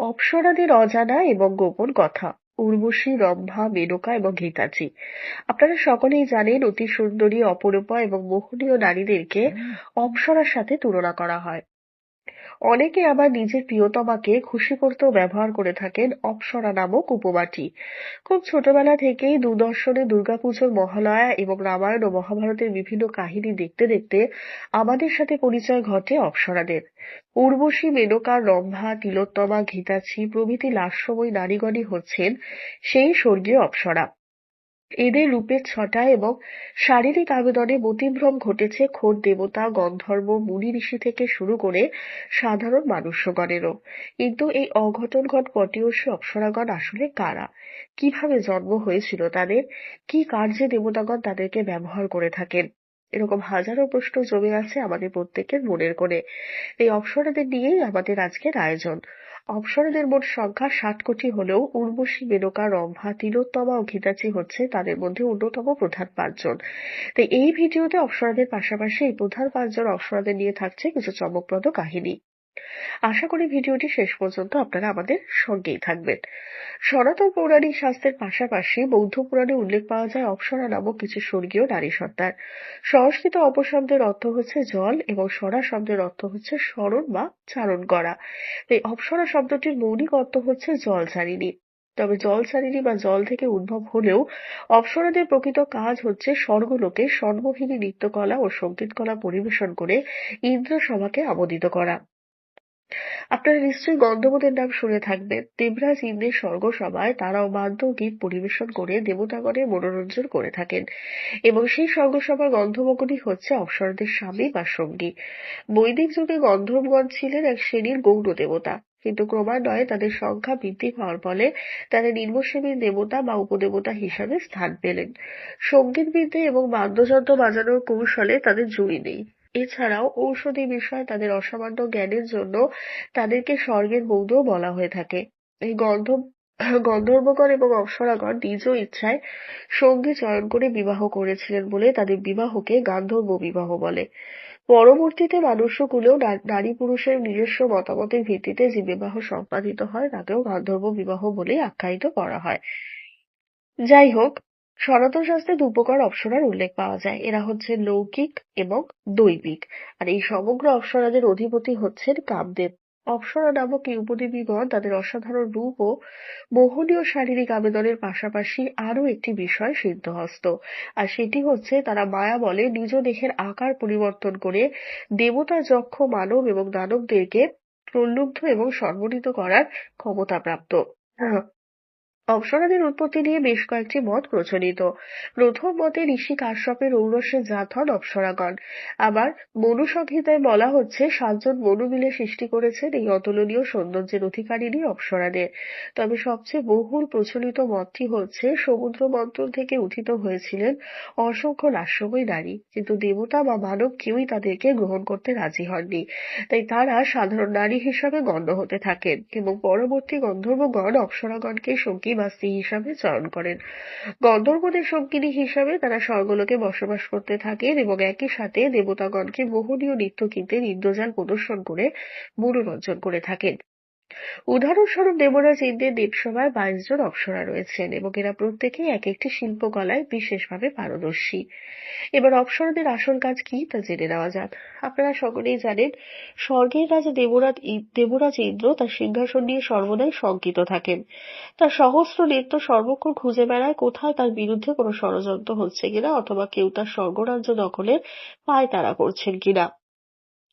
অপ্সরাদের অজানা এবং গোপন কথা। উর্বশী রম্ভা মেনকা এবং গীতাজি। আপনারা সকলেই জানেন অতি সুন্দরী অপরূপা এবং মোহনীয় নারীদেরকে অপসরার সাথে তুলনা করা হয়। অনেকে আবার নিজের প্রিয়তমাকে খুশি করতেও ব্যবহার করে থাকেন অপ্সরা নামক উপমাটি। খুব ছোটবেলা থেকেই দূরদর্শনে দুর্গাপুজোর মহালয়া এবং রামায়ণ ও মহাভারতের বিভিন্ন কাহিনী দেখতে দেখতে আমাদের সাথে পরিচয় ঘটে অপ্সরাদের। উর্বশী মেনকা রম্ভা, তিলোত্তমা ঘিতাছি প্রভৃতি লাস্যময়ী নারীগণই হচ্ছেন সেই স্বর্গীয় অপ্সরা। এদের রূপের ছটা এবং শারীরিক আবেদনে মতিভ্রম ঘটেছে খোদ দেবতা, গন্ধর্ব, মুনি ঋষি থেকে শুরু করে সাধারণ মানুষগণেরও কিন্তু এই অঘটনঘট পটীয়সী অপ্সরাগণ আসলে কারা? কীভাবে জন্ম হয়েছিল তাদের? কি কার্যে দেবতাগণ তাদেরকে ব্যবহার করে থাকেন? এরকম হাজারো প্রশ্ন জমে আছে আমাদের প্রত্যেকের মনের কোণে। এই অপ্সরাদের নিয়েই আমাদের আজকের আয়োজন। অপ্সরাদের মোট সংখ্যা ষাট কোটি হলেও উর্বশী মেনকা, রম্ভা, তিলোত্তমা ও হচ্ছে তাদের মধ্যে অন্যতম প্রধান পাঁচজন। তাই এই ভিডিওতে অপ্সরাদের পাশাপাশি এই প্রধান পাঁচজন অপসরাদের নিয়ে থাকছে কিছু চমকপ্রদ কাহিনী। আশা করি ভিডিওটি শেষ পর্যন্ত আপনারা আমাদের সঙ্গেই থাকবেন। সনাতন পৌরাণিক শাস্ত্রের পাশাপাশি বৌদ্ধ পুরাণে উল্লেখ পাওয়া যায় অপ্সরা নামক কিছু স্বর্গীয় নারী সত্তার সংস্কৃত অপশব্দের অর্থ হচ্ছে জল এবং সরা শব্দের অর্থ হচ্ছে স্মরণ বা চারণ করা। এই অপসরা শব্দটির মৌলিক অর্থ হচ্ছে জল জলচারিণী। তবে জলচারিণী বা জল থেকে উদ্ভব হলেও অপ্সরাদের প্রকৃত কাজ হচ্ছে স্বর্গলোকে স্বর্ণভীনী নৃত্যকলা ও সঙ্গীতকলা পরিবেশন করে ইন্দ্র সভাকে আমোদিত করা। আপনারা নিশ্চয়ই গন্ধর্বদের নাম শুনে থাকবেন। দেবরাজ ইন্দ্রের স্বর্গসভায় তারাও বাদ্য গীত পরিবেশন করে দেবতাগণের মনোরঞ্জন করে থাকেন এবং সেই স্বর্গসভার গন্ধর্বগণই হচ্ছে অপ্সরাদের স্বামী বা সঙ্গী। বৈদিক যুগে গন্ধর্বগণ ছিলেন এক শ্রেণির গৌণ দেবতা, কিন্তু ক্রমান্বয়ে তাদের সংখ্যা বৃদ্ধি পাওয়ার ফলে তারা নির্মসেবীর দেবতা বা উপদেবতা হিসাবে স্থান পেলেন। সঙ্গীতবিদ্যে এবং বাদ্যযন্ত্র বাজানোর কৌশলে তাদের জুড়ি নেই। এছাড়াও ঔষধি বিষয়ে তাদের অসামান্য জ্ঞানের জন্য তাদেরকে স্বর্গের বৌদ্ধও বলা হয়ে থাকে। এই গন্ধ, গন্ধর্বগণ এবং অপ্সরাগণ নিজ ইচ্ছায় সঙ্গী চয়ন করে বিবাহ করেছিলেন বলে তাদের বিবাহকে গান্ধর্ব বিবাহ বলে। পরবর্তীতে মানুষ্যকুলেও নারী পুরুষের নিজস্ব মতামতের ভিত্তিতে যে বিবাহ সম্পাদিত হয় তাকেও গান্ধর্ব বিবাহ বলেই আখ্যায়িত করা হয়। যাই হোক সনাতন শাস্ত্রে দুপ্রকার অপ্সরার উল্লেখ পাওয়া যায়। এরা হচ্ছে লৌকিক এবং দৈবিক। আর এই সমগ্র অপ্সরাদের অধিপতি হচ্ছেন কামদেব। অপ্সরা নামক এই উপদেবীগণ তাদের অসাধারণ রূপ ও মোহনীয় শারীরিক আবেদনের পাশাপাশি আরও একটি বিষয় সিদ্ধহস্ত। আর সেটি হচ্ছে, তারা মায়া বলে নিজ দেহের আকার পরিবর্তন করে দেবতা যক্ষ মানব এবং দানবদেরকে প্রলুব্ধ এবং সম্মোহিত করার ক্ষমতাপ্রাপ্ত অপ্সরাদের উৎপত্তি নিয়ে বেশ কয়েকটি মত প্রচলিত। প্রথম মতে ঋষি কাশ্যপের ঔরসে জাত হন অপ্সরাগণ। আবার মনু সংহিতায় বলা হচ্ছে, সাতজন মনু মিলে সৃষ্টি করেছেন এই অতুলনীয় সৌন্দর্যের অধিকারিণী অপ্সরাদের। তবে সবচেয়ে বহুল প্রচলিত মতটি হচ্ছে, সমুদ্র মন্থন থেকে উঠিত হয়েছিলেন অসংখ্য লাস্যময়ী নারী, কিন্তু দেবতা বা মানব কেউই তাদেরকে গ্রহণ করতে রাজি হননি। তাই তারা সাধারণ নারী হিসাবে গণ্য হতে থাকেন এবং পরবর্তী গন্ধর্বগণ অপ্সরাগণকে সঙ্গী বা স্ত্রী হিসাবে চয়ন করেন। গন্ধর্বদের সঙ্গিনী হিসাবে তারা স্বর্গলোকে বসবাস করতে থাকেন এবং একই সাথে দেবতাগণকে মোহনীয় নৃত্যগীতের ইন্দ্রজাল প্রদর্শন করে মনোরঞ্জন করে থাকেন। উদাহরণস্বরূপ দেবরাজ ইন্দ্রের দেবসভায় বাইশ জন অপ্সরা রয়েছেন এবং এরা প্রত্যেকেই এক একটি শিল্পকলায় বিশেষভাবে পারদর্শী। এবার অপ্সরাদের আসল কাজ কি তা জেনে নেওয়া যাক। আপনারা সকলেই জানেন, স্বর্গের রাজা দেবরাজ দেবরাজ ইন্দ্র তার সিংহাসন নিয়ে সর্বদাই শঙ্কিত থাকেন। তার সহস্র নৃত্য সর্বক্ষণ খুঁজে বেড়ায় কোথায় তার বিরুদ্ধে কোনো ষড়যন্ত্র হচ্ছে কিনা অথবা কেউ তার স্বর্গরাজ্য দখলের পায়তারা করছেন কিনা।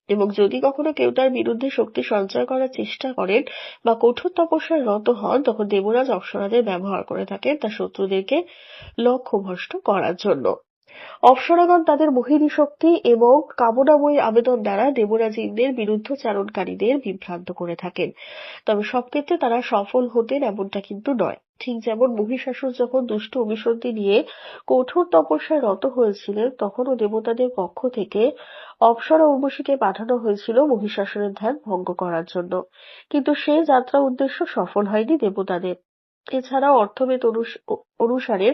এবং যদি কখনো কেউ তার বিরুদ্ধে শক্তি সঞ্চয় করার চেষ্টা করেন বা কঠোর তপস্যায় রত হন, তখন দেবরাজ অপ্সরাদের ব্যবহার করে থাকেন তার শত্রুদেরকে লক্ষ্যভ্রষ্ট করার জন্য। অপ্সরাগণ তাদের মোহিনী শক্তি এবং কামনাময়ী আবেদন দ্বারা দেবরাজ ইন্দ্রের বিরুদ্ধচারণকারীদের বিভ্রান্ত করে থাকেন। তবে সব ক্ষেত্রে তারা সফল হতেন এমনটা কিন্তু নয়। ঠিক যেমন মহিষাসুর যখন দুষ্ট অভিসন্ধি নিয়ে কঠোর তপস্যায় রত হয়েছিলেন, তখনও দেবতাদের পক্ষ থেকে অপ্সরা উর্বশীকে পাঠানো হয়েছিল মহিষাসুরের ধ্যান ভঙ্গ করার জন্য। কিন্তু সে যাত্রা উদ্দেশ্য সফল হয়নি দেবতাদের। এছাড়াও অর্থবেদ অনুসারে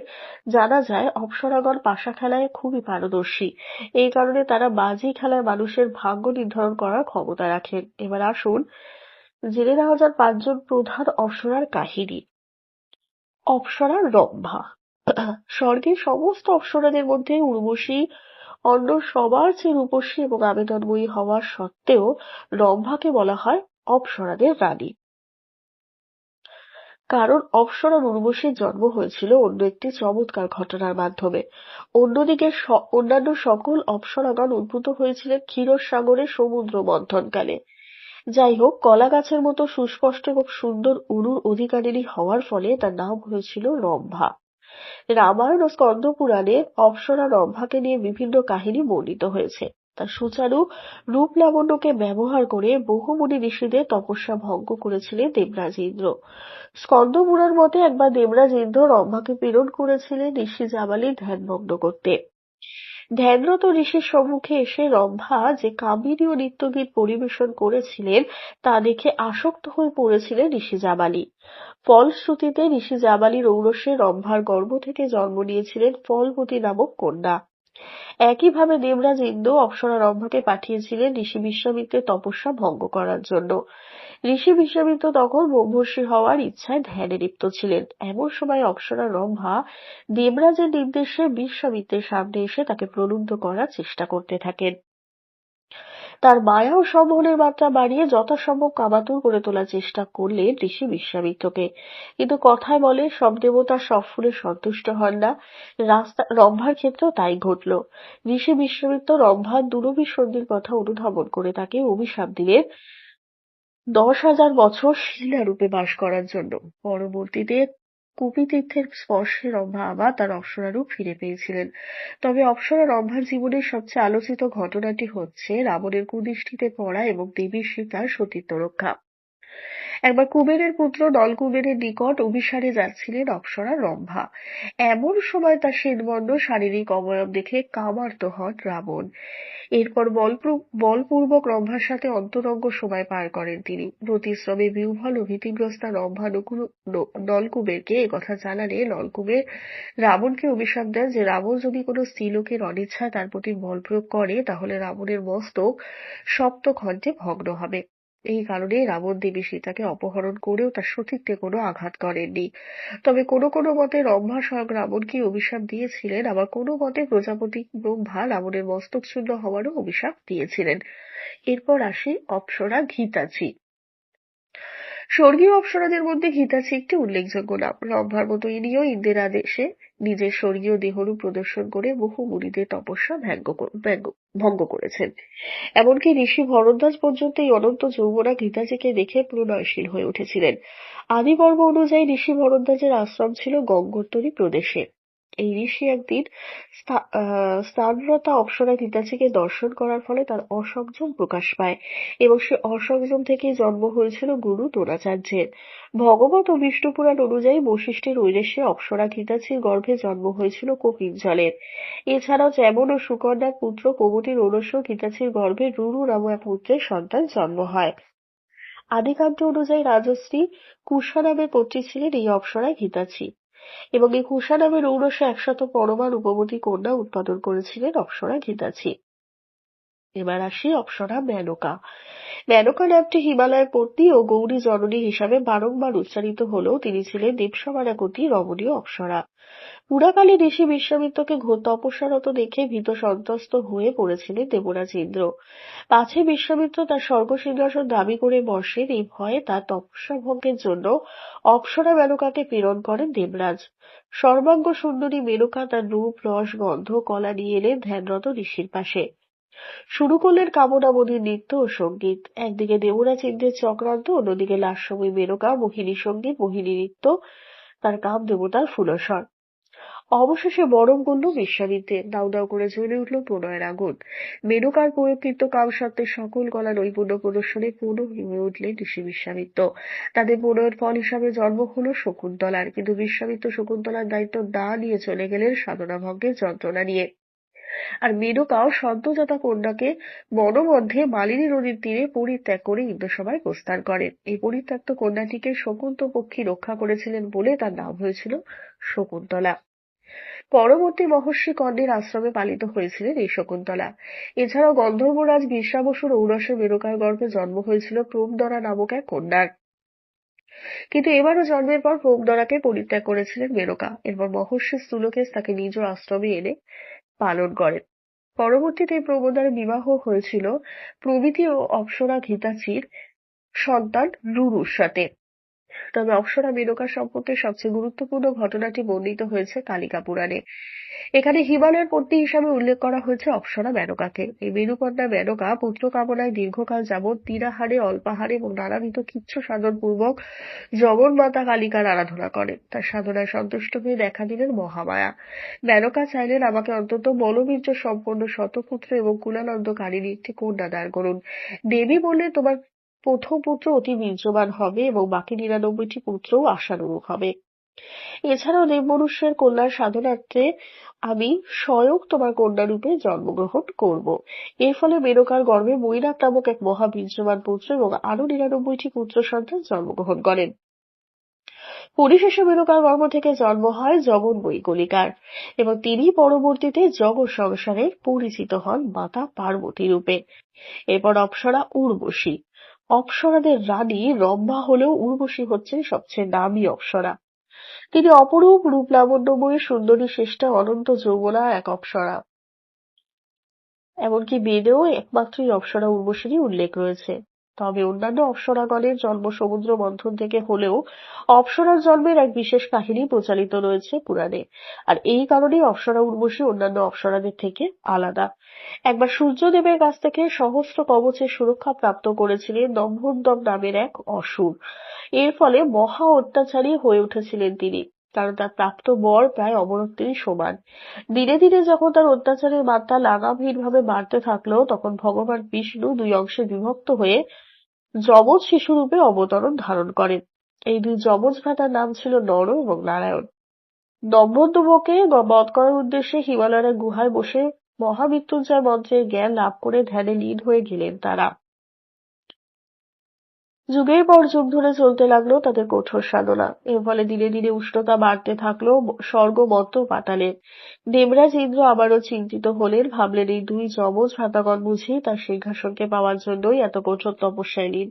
জানা যায় অপ্সরাগণ পাশা খেলায় খুবই পারদর্শী। এই কারণে তারা বাজি খেলায় মানুষের ভাগ্য নির্ধারণ করার ক্ষমতা রাখেন। এবার আসুন জেনে নেওয়া যাক পাঁচজন প্রধান অপ্সরার কাহিনী। অপ্সরা রম্ভা। স্বর্গের সমস্ত অপ্সরাদের মধ্যে উর্বশী, অন্য সবার চেয়ে রূপসী এবং আবেদনময়ী হওয়ার সত্ত্বেও রম্ভাকে বলা হয় অপ্সরাদের রানী। কারণ অপ্সরা উর্বশীর জন্ম হয়েছিল অন্য একটি চমৎকার ঘটনার মাধ্যমে। অন্যদিকে অন্যান্য সকল অপ্সরাগণ উদ্ভূত হয়েছিলেন ক্ষীরসাগরে সমুদ্র মন্থনকালে যাই হোক কলা গাছের মতো সুস্পষ্ট এবং সুন্দর উরুর অধিকারিণী হওয়ার ফলে তার নাম হয়েছিল রম্ভা। রামায়ণ ও স্কন্দ পুরাণে অপ্সরা রম্ভাকে নিয়ে বিভিন্ন কাহিনী বর্ণিত হয়েছে। তার সুচারু রূপ লাবণ্যকে ব্যবহার করে বহু মুনি ঋষিদের তপস্যা ভঙ্গ করেছিলেন দেবরাজ ইন্দ্র। স্কন্দ পুরাণ মতে একবার দেবরাজ ইন্দ্র রম্ভাকে প্রেরণ করেছিলেন ঋষি জাবালির ধ্যানভগ্ন করতে। ধ্যানরত ঋষির সম্মুখে এসে রম্ভা যে কামিনী ও নিত্যগীত পরিবেশন করেছিলেন, তা দেখে আসক্ত হয়ে পড়েছিলেন ঋষি জাবালি। ফলশ্রুতিতে ঋষি জাবালির ঔরসে রম্ভার গর্ভ থেকে জন্ম নিয়েছিলেন ফলবতী নামক কন্যা। একইভাবে দেবরাজ ইন্দ্র অপ্সরা রম্ভাকে পাঠিয়েছিলেন ঋষি বিশ্বামিত্রের তপস্যা ভঙ্গ করার জন্য। ঋষি বিশ্বামিত্র তখন ব্রহ্মর্ষি হওয়ার ইচ্ছায় ধ্যানে লিপ্ত ছিলেন। এমন সময় অপ্সরা রম্ভা দেবরাজের নির্দেশে বিশ্বামিত্রের সামনে এসে তাকে প্রলুব্ধ করার চেষ্টা করতে থাকেন। তার মায়া ও সম্মোহনের মাত্রা বাড়িয়ে যথাসম্ভব কামাতুর করে তোলার চেষ্টা করলে ঋষি বিশ্বামিত্রকে। কিন্তু কথায় বলে, সব দেবতা সব ফুলে সন্তুষ্ট হন না। রাস্তা, রম্ভার ক্ষেত্রেও তাই ঘটল। ঋষি বিশ্বামিত্র রম্ভার দুরবি সন্ধির কথা অনুধাবন করে তাকে অভিশাপ দিলেন, দশ হাজার বছর শিলা রূপে বাস করার জন্য। পরবর্তীতে কুপিতীর্থের স্পর্শে রম্ভা আবার তার অপ্সরারূপ ফিরে পেয়েছিলেন। তবে অপ্সরা রম্ভার জীবনের সবচেয়ে আলোচিত ঘটনাটি হচ্ছে রাবণের কুদৃষ্টিতে পড়া এবং দেবী সীতার সতীত্ব রক্ষা। একবার কুবেরের পুত্র নলকুবেরের নিকট অভিসারে যাচ্ছিলেন অপ্সরা রম্ভা। এমন সময় তার শ্বেতবর্ণ শারীরিক অবয়ব দেখে কামার্ত হন রাবণ। এরপর বলপূর্বক রম্ভার সাথে অন্তরঙ্গ সময় পার করেন তিনি। প্রতিশ্রমে বিহ্বল ও ভীতিগ্রস্তা রম্ভা নলকুবেরকে একথা জানালে নলকুবের রাবণকে অভিশাপ দেন যে রাবণ যদি কোনো স্ত্রীলোকের অনিচ্ছায় তার প্রতি বল প্রয়োগ করে, তাহলে রাবণের মস্তক সপ্ত খণ্ডে ভগ্ন হবে। এই কারণে রাবণ দেবী সীতাকে অপহরণ করেও তার সতীত্বে কোনো আঘাত করেননি। তবে কোনো কোনো মতে রম্ভা স্বয়ং রাবণকে অভিশাপ দিয়েছিলেন, আবার কোনো মতে প্রজাপতি ব্রহ্মা রাবণের মস্তক চূর্ণ হওয়ারও অভিশাপ দিয়েছিলেন। এরপর আসি অপ্সরা ঘিতাচি স্বর্গীয় অপ্সরাদের মধ্যে ঘিতাচি একটি উল্লেখযোগ্য নাম রম্ভার মতো, ইনিও ইন্দ্রের আদেশে নিজের স্বর্গীয় দেহরূপ প্রদর্শন করে বহু মুনিদের তপস্যা ভঙ্গ করেছেন। এমনকি ঋষি ভরদ্বাজ পর্যন্ত এই অনন্ত যৌবনা গীতাজিকে দেখে প্রণয়শীল হয়ে উঠেছিলেন। আদিপর্ব অনুযায়ী ঋষি ভরদ্বাজের আশ্রম ছিল গঙ্গোত্তরী প্রদেশে। এই ঋষি একদিন স্নানরতা অপ্সরা তিতাসীকে দর্শন করার ফলে তার অসংযম প্রকাশ পায় এবং সে অসংযম থেকেই জন্ম হয়েছিল গুরু দ্রোণাচার্যের। ভগবত ও বিষ্ণু পুরাণ অনুযায়ী বশিষ্ঠের ঐরেশে অপ্সরা ঘিতাচির গর্ভে জন্ম হয়েছিল কপিন জলের। এছাড়াও যেমন ও সুকন্যার পুত্র কবটির ঔরস্য ঘিতাচির গর্ভে রুরু নামক এক পুত্রের সন্তান জন্ম হয়। আদিকান্ত অনুযায়ী রাজশ্রী কুষা নামে কর্ত্রী ছিলেন এই অপ্সরা ঘিতাচি এবং এই কুষা নামের ঔরসে একশত পরমাণু উপবতী কন্যা উৎপাদন করেছিলেন অপ্সরা ঘিতাচি এবার আসি অপ্সরা মেনকা মেনকা নামটি হিমালয়ের পত্নী ও গৌরী জননী হিসাবে বারংবার উচ্চারিত হলেও তিনি ছিলেন দেবসমানাগতি রমণীয় অপ্সরা। পুরাকালে ঋষি বিশ্বামিত্রকে তপস্যারত দেখে ভীত সন্ত্রস্ত হয়ে পড়েছিলেন দেবরাজ ইন্দ্র। পাছে বিশ্বামিত্র তার স্বর্গ সিংহাসন দাবি করে বসেন এই ভয়ে তার তপস্যা ভঙ্গের জন্য অপ্সরা মেনকাকে প্রেরণ করেন দেবরাজ। সর্বাঙ্গ সুন্দরী মেনকা তার রূপ, রস, গন্ধ, কলা নিয়ে এলেন ধ্যানরত ঋষির পাশে। শুরু করলেন কামনাবধীর নৃত্য ও সংগীত। একদিকে দেবরাজ ইন্দ্রের চক্রান্ত, অন্যদিকে লাস্যময়ী মেনকা, মোহিনী সংগীত, মোহিনী নৃত্য। তার কাম দেবতার ফুলসর অবশেষে বরং করল বিশ্বামিত্রের দাউ দাউ করে জ্বলে উঠল প্রণয়ের আগুন। মেনকার কাম কামসত্ত্বের সকল কলা নৈপুণ্য প্রদর্শনে পূর্ণ হয়ে উঠলেন ঋষি বিশ্বামিত্র তাদের প্রণয়ের ফল হিসাবে জন্ম হল শকুন্তলার। কিন্তু বিশ্বামিত্র শকুন্তলার দায়িত্ব না নিয়ে চলে গেলেন সাধনা ভঙ্গের যন্ত্রণা নিয়ে। আর মেনকাও সদ্যজাতা কন্যাকে বনমধ্যে মালিনী নদীর তীরে পরিত্যাগ করে ইন্দ্রসভায় প্রস্থান করেন। এই পরিত্যক্ত কন্যাটিকে শকুন্ত পক্ষী রক্ষা করেছিলেন বলে তার নাম হয়েছিল শকুন্তলা। পরবর্তী মহর্ষি কর্ণের আশ্রমে পালিত হয়েছিলেন এই শকুন্তলা। এছাড়াও গন্ধর্বরাজ বিশ্বাবসুর ঔরসে মেনকার গর্ভে জন্ম হয়েছিল প্রোমদরা নামক এক কন্যার। কিন্তু এবারও জন্মের পর প্রোমদরাকে পরিত্যাগ করেছিলেন মেনকা এরপর মহর্ষি স্থূলকেশ তাকে নিজ আশ্রমে এনে পালন করেন। পরবর্তীতে প্রমোদার বিবাহ হয়েছিল প্রভৃতি ও অপ্সরা ঘিতাচির সন্তান রুরুর সাথে। তবে অপ্সরা মেনকা সম্পর্কে সবচেয়ে গুরুত্বপূর্ণ ঘটনাটি বর্ণিত হয়েছে কালিকা পুরাণে। এখানে হিমালয়ের পত্নী হিসাবে উল্লেখ করা হয়েছে অপ্সরা মেনকাকে। এই মেরুকন্যা মেনকা পুত্র কামনায় দীর্ঘকাল যাবৎ তিরাহারে, অল্পাহারে এবং নানাবিধ কিচ্ছু পূর্বক জগন্মাতা কালিকার আরাধনা করেন। তার সাধনায় সন্তুষ্ট হয়ে দেখা দিলেন মহামায়া। মেনকা চাইলেন আমাকে অন্তত বলবীর্য সম্পন্ন শতপুত্র এবং কুলানন্দ কুলানন্দকারিণী একটি কন্যা দান করুন। দেবী বললেন, তোমার প্রথম পুত্র অতি বীর্যবান হবে এবং বাকি নিরানব্বইটি পুত্রও আশানুরূপ হবে। এছাড়াও দেবমনুষ্যের কল্যাণ সাধনার্থে আমি স্বয়ং তোমার কন্যারূপে জন্মগ্রহণ করব। এর ফলে মেনকার গর্ভে মৈনাক নামক এক মহাবীর্যবান পুত্র এবং আরও নিরানব্বইটি পুত্র সন্তান জন্মগ্রহণ করেন। পরিশেষে মেনকার গর্ভ থেকে জন্ম হয় জগন বৈকলিকার এবং তিনি পরবর্তীতে জগৎ সংসারে পরিচিত হন মাতা পার্বতী রূপে। এরপর অপ্সরা উর্বশী অপ্সরাদের রানী রম্ভা হলেও উর্বশী হচ্ছেন সবচেয়ে দামি অপ্সরা। তিনি অপরূপ রূপ লাবণ্যময়ী সুন্দরী শ্রেষ্ঠা অনন্ত যৌবনা এক অপ্সরা। এমনকি বেদেও একমাত্রই অপ্সরা উর্বশীরই উল্লেখ রয়েছে। তবে অন্যান্য অপ্সরাগণের জন্ম সমুদ্র মন্থন থেকে হলেও অপ্সরার জন্মের এক বিশেষ কাহিনী প্রচারিত রয়েছে পুরাণে। আর এই কারণেই অপ্সরা উর্বশী অন্যান্য অপ্সরাদের থেকে আলাদা। একবার সূর্যদেবের কাছ থেকে সহস্র কবচের সুরক্ষা প্রাপ্ত করেছিলেন দম্ভোদ্দম নামের এক অসুর। এর ফলে মহা অত্যাচারী হয়ে উঠেছিলেন তিনি। কারণ তার প্রাপ্ত বর প্রায় অমরত্বেরই সমান। দিনে দিনে যখন তার অত্যাচারের মাত্রা লাগামহীনভাবে বাড়তে থাকল, তখন ভগবান বিষ্ণু দুই অংশে বিভক্ত হয়ে যমজ শিশুরূপে অবতরণ ধারণ করেন। এই দুই যমজ ভ্রাতার নাম ছিল নর এবং নারায়ণ। দম্ভদ্যবকে বধ করার উদ্দেশ্যে হিমালয়ের গুহায় বসে মহামৃত্যুঞ্জয় মন্ত্রের জ্ঞান লাভ করে ধ্যানে লীন হয়ে গেলেন তারা। যুগের পর যুগ ধরে চলতে লাগল তাদের কঠোর সাধনা। এর ফলে দিনে দিনে উষ্ণতা বাড়তে থাকল স্বর্গ মত্ত পাতালে। দেবরাজ ইন্দ্র আবারও চিন্তিত হলেন, ভাবলেন এই দুই যমজ ভ্রাতাগণ বুঝি তার সিংহাসনকে পাওয়ার জন্যই এত কঠোর তপস্যায় নিন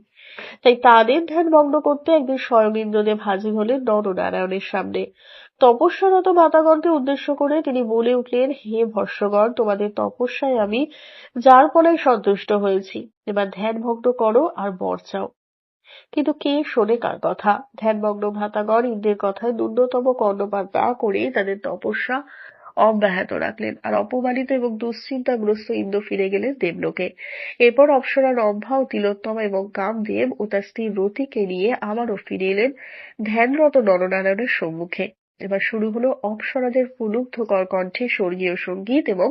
তাই তাদের ধ্যান ভগ্ন করতে একদিন স্বয়ং ইন্দ্রদেব হাজির হলেন নরনারায়ণের সামনে। তপস্যারত মাতাগণকে উদ্দেশ্য করে তিনি বলে উঠলেন, হে ভস্যগণ তোমাদের তপস্যায় আমি যার ফলে সন্তুষ্ট হয়েছি। এবার ধ্যান ভগ্ন করো আর বর চাও। কিন্তু কে শোনে কার কথা? ধ্যানমগ্ন ভ্রাতাগণ ইন্দ্রের কথায় ন্যূনতম কর্ণপাত না করে তাদের তপস্যা অব্যাহত রাখলেন আর অপমানিত এবং দুশ্চিন্তাগ্রস্ত ইন্দ্র ফিরে গেলেন দেবলোকে। এরপর অপ্সরা রম্ভা ও তিলোত্তমা এবং কামদেব ও তার স্ত্রী রতিকে নিয়ে আবারও ফিরে এলেন ধ্যানরত নরনারায়ণের সম্মুখে। এবার শুরু হলো অপ্সরাদের প্রলুব্ধকর কণ্ঠে স্বর্গীয় সংগীত এবং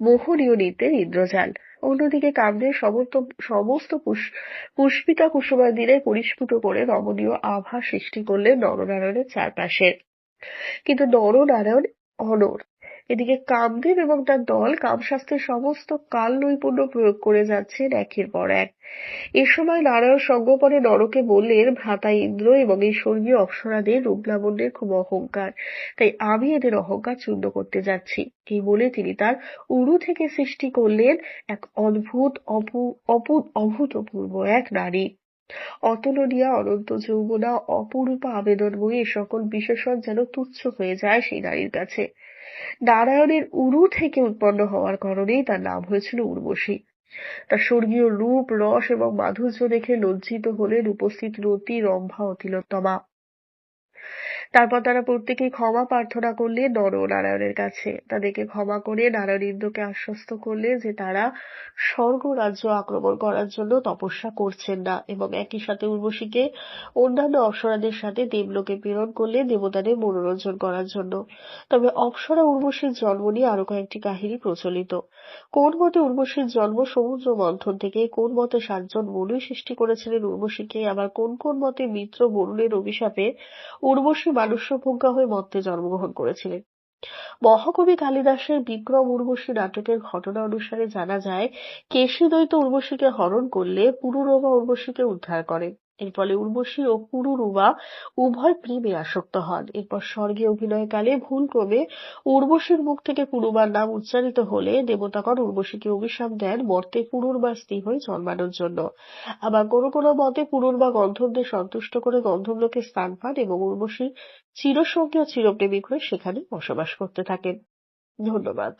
মোহনীয় নৃত্যের ইন্দ্রজাল। অন্যদিকে কাব্যের সমস্ত সমস্ত পুষ্পিতা কুসুমাদিরে পরিস্ফুট করে নমনীয় আভা সৃষ্টি করলেন নরনারায়ণের চারপাশে। কিন্তু নরনারায়ণ অনর এদিকে কামদেব এবং তার দল কামশাস্ত্রের সমস্ত কাল নৈপুণ্য প্রয়োগ করে যাচ্ছেন একের পর এক। এ সময় নারায়ণ সঙ্গপরে নরকে বললেন, ভ্রাতা ইন্দ্র এবং এই স্বর্গীয় অপ্সরাদের রূপলাবণ্যের খুব অহংকার। তাই আমি এদের অহংকার চূর্ণ করতে যাচ্ছি। এই বলে তিনি তার উরু থেকে সৃষ্টি করলেন এক অদ্ভুত অপু, অভূতপূর্ব এক নারী। অতুলনীয়া, অনন্ত যৌবনা, অপরূপা আবেদনময়ী, এ সকল বিশেষণ যেন তুচ্ছ হয়ে যায় সেই নারীর কাছে। নারায়ণের উরু থেকে উৎপন্ন হওয়ার কারণেই তার নাম হয়েছিল উর্বশী। তার স্বর্গীয় রূপ, রস এবং মাধুর্য দেখে লজ্জিত হলেন উপস্থিত রতি, রম্ভা ও তিলোত্তমা তারপর তারা প্রত্যেকেই ক্ষমা প্রার্থনা করলে নরনারায়ণের কাছে। তাদেরকে ক্ষমা করে নারায়ণ ইন্দ্রকে আশ্বস্ত করলে যে তারা স্বর্গ রাজ্য আক্রমণ করার জন্য তপস্যা করছেন না এবং একই সাথে উর্বশীকে অন্যান্য অপসরাদের সাথে দেবলোকে প্রেরণ করলে দেবতাদের মনোরঞ্জন করার জন্য। তবে অপ্সরা উর্বশীর জন্ম নিয়ে আরও কয়েকটি কাহিনী প্রচলিত। কোন মতে উর্বশীর জন্ম সমুদ্র মন্থন থেকে, কোন মতে সাতজন মনুই সৃষ্টি করেছিলেন উর্বশীকে, আবার কোন কোন মতে মিত্র বরুণের অভিশাপে উর্বশী মানুষ্যভোগ্যা হয়ে মর্তে জন্মগ্রহণ করেছিলেন। মহাকবি কালিদাসের বিক্রম উর্বশী নাটকের ঘটনা অনুসারে জানা যায় কেশী দ্বৈত উর্বশীকে হরণ করলে পুরুরমা উর্বশীকে উদ্ধার করে এর ফলে উর্বশী ও পুরুরুবা উভয় প্রেমে আসক্ত হন। এরপর স্বর্গে অভিনয়কালে ভুলক্রমে উর্বশীর মুখ থেকে পুরুবার নাম উচ্চারিত হলে দেবতাগণ উর্বশীকে অভিশাপ দেন মর্তে পুরুরবার স্ত্রী হয়ে জন্মানোর জন্য। আবার কোনো কোনো মতে পুরুরবা গন্ধর্বদের সন্তুষ্ট করে গন্ধর্বলোকে স্থান পান এবং উর্বশী চিরসঙ্গী ও চিরপ্রেমিক হয়ে সেখানে বসবাস করতে থাকেন। ধন্যবাদ।